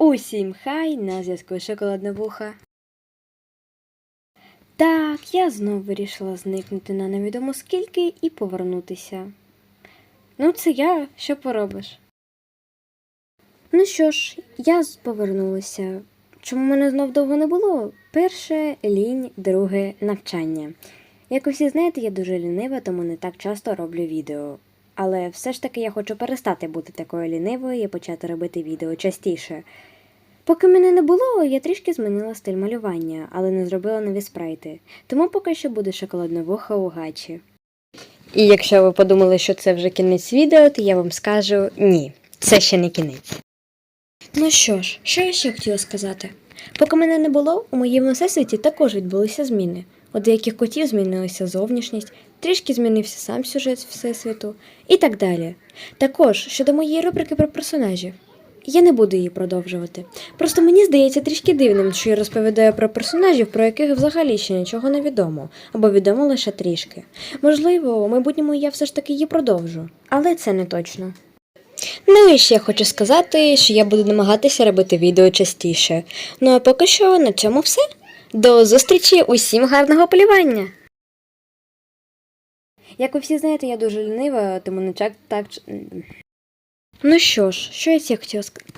Усім хай на зв'язку шоколадна вуха. Так, я знов вирішила зникнути на невідомо скільки і повернутися. Ну, це я, що поробиш? Ну що ж, я повернулася. Чому мене знов довго не було? Перше лінь, друге навчання. Як всі знаєте, я дуже лінива, тому не так часто роблю відео. Але все ж таки я хочу перестати бути такою лінивою і почати робити відео частіше. Поки мене не було, я трішки змінила стиль малювання, але не зробила нові спрайти. Тому поки що буде шоколадна вуха у гачі. І якщо ви подумали, що це вже кінець відео, то я вам скажу ні, це ще не кінець. Ну що ж, що я ще хотіла сказати? Поки мене не було, у моєму всесвіті також відбулися зміни. У деяких котів змінилася зовнішність, трішки змінився сам сюжет всесвіту і так далі. Також щодо моєї рубрики про персонажів. Я не буду її продовжувати. Просто мені здається трішки дивним, що я розповідаю про персонажів, про яких взагалі ще нічого не відомо, або відомо лише трішки. Можливо, у майбутньому я все ж таки її продовжу, але це не точно. Ну і ще хочу сказати, що я буду намагатися робити відео частіше. Ну а поки що на цьому все. До зустрічі, усім гарного полювання! Як ви всі знаєте, я дуже лінива, тому не чак так. Ну що ж, що я хотіла сказати?